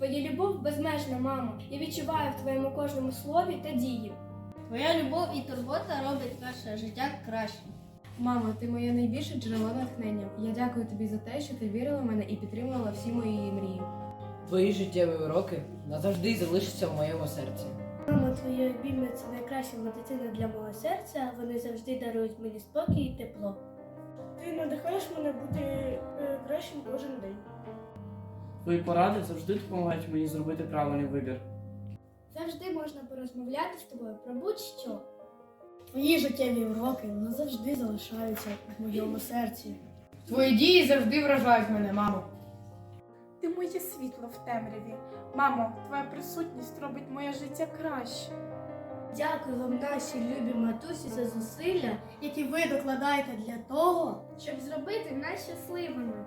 Твоя любов безмежна, мамо. Я відчуваю в твоєму кожному слові та дії. Твоя любов і турбота робить наше життя кращим. Мамо, ти моє найбільше джерело натхнення. Я дякую тобі за те, що ти вірила в мене і підтримувала всі мої мрії. Твої життєві уроки назавжди залишаться в моєму серці. Мамо, твої обійми це найкраща медицина для мого серця. Вони завжди дарують мені спокій і тепло. Ти надихаєш мене бути е, кращим. Твої поради завжди допомагають мені зробити правильний вибір. Завжди можна порозмовляти з тобою про будь-що. Твої життєві уроки назавжди залишаються в моєму серці. Твої дії завжди вражають мене, мамо. Ти моє світло в темряві. Мамо, твоя присутність робить моє життя краще. Дякую вам, наші любі матусі, за зусилля, Які ви докладаєте для того, щоб зробити нас щасливими.